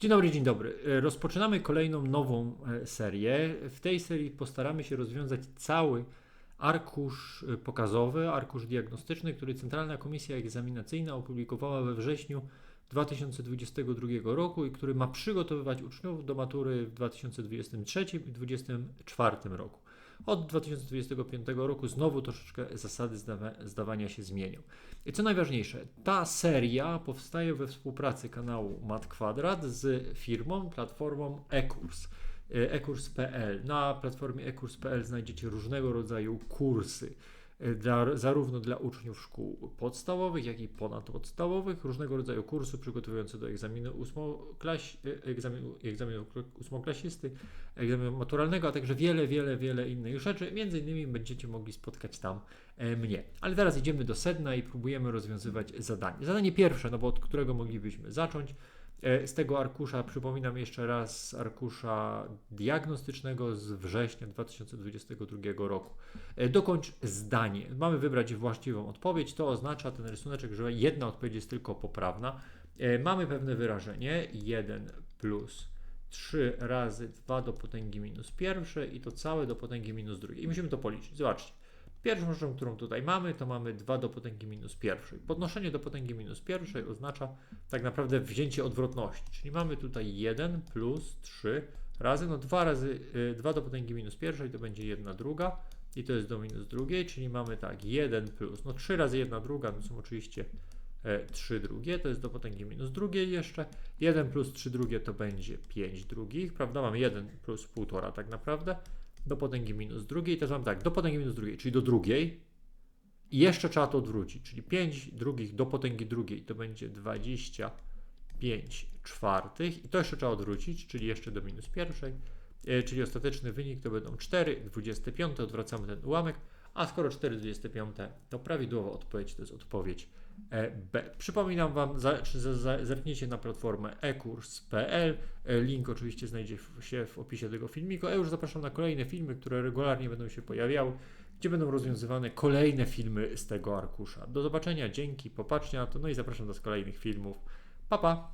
Dzień dobry, dzień dobry. E, Rozpoczynamy kolejną nową e, serię. W tej serii postaramy się rozwiązać cały arkusz e, pokazowy, arkusz diagnostyczny, który Centralna Komisja Egzaminacyjna opublikowała we wrześniu 2022 roku i który ma przygotowywać uczniów do matury w 2023 i 2024 roku. Od 2025 roku znowu troszeczkę zasady zdawa- zdawania się zmienią. I co najważniejsze, ta seria powstaje we współpracy kanału Mat Kwadrat z firmą, platformą eKurs. e, ekurs.pl. Na platformie ekurs.pl znajdziecie różnego rodzaju kursy, dla, zarówno dla uczniów szkół podstawowych, jak i ponadpodstawowych, różnego rodzaju kursy przygotowujące do egzaminu, ósmoklaś, e, egzaminu, egzaminu kl- ósmoklasisty, egzaminu maturalnego, a także wiele, wiele, wiele innych rzeczy. Między innymi będziecie mogli spotkać tam e, mnie. Ale teraz idziemy do sedna i próbujemy rozwiązywać zadanie. Zadanie pierwsze, no bo od którego moglibyśmy zacząć. E, Z tego arkusza, przypominam jeszcze raz, arkusza diagnostycznego z września 2022 roku. E, Dokończ zdanie. Mamy wybrać właściwą odpowiedź. To oznacza ten rysuneczek, że jedna odpowiedź jest tylko poprawna. E, Mamy pewne wyrażenie 1 plus 3 razy 2 do potęgi minus pierwszej i to całe do potęgi minus drugiej. I musimy to policzyć. Zobaczcie. Pierwszą rzeczą, którą tutaj mamy, to mamy 2 do potęgi minus pierwszej. Podnoszenie do potęgi minus pierwszej oznacza tak naprawdę wzięcie odwrotności, czyli mamy tutaj 1 plus 3 razy, no 2 razy, y, 2 do potęgi minus pierwszej to będzie 1 druga i to jest do minus drugiej, czyli mamy tak 1 plus, no 3 razy 1 druga, no są oczywiście e, 3 drugie, to jest do potęgi minus drugiej jeszcze, 1 plus 3 drugie to będzie 5 drugich, prawda, mamy 1 plus 1,5 tak naprawdę, do potęgi minus drugiej, też mam tak, do potęgi minus drugiej, czyli do drugiej, i jeszcze trzeba to odwrócić, czyli 5 drugich do potęgi drugiej to będzie 25 czwartych i to jeszcze trzeba odwrócić, czyli jeszcze do minus pierwszej, e, czyli ostateczny wynik to będą 4 25, odwracamy ten ułamek, a skoro 4 25 to prawidłowa odpowiedź to jest odpowiedź B. Przypominam Wam, zerknijcie na platformę ekurs.pl, e, link oczywiście znajdzie się w opisie tego filmiku, a już zapraszam na kolejne filmy, które regularnie będą się pojawiały gdzie będą rozwiązywane kolejne filmy z tego arkusza. Do zobaczenia, dzięki, popatrzcie na to, no i zapraszam do kolejnych filmów. Pa, pa!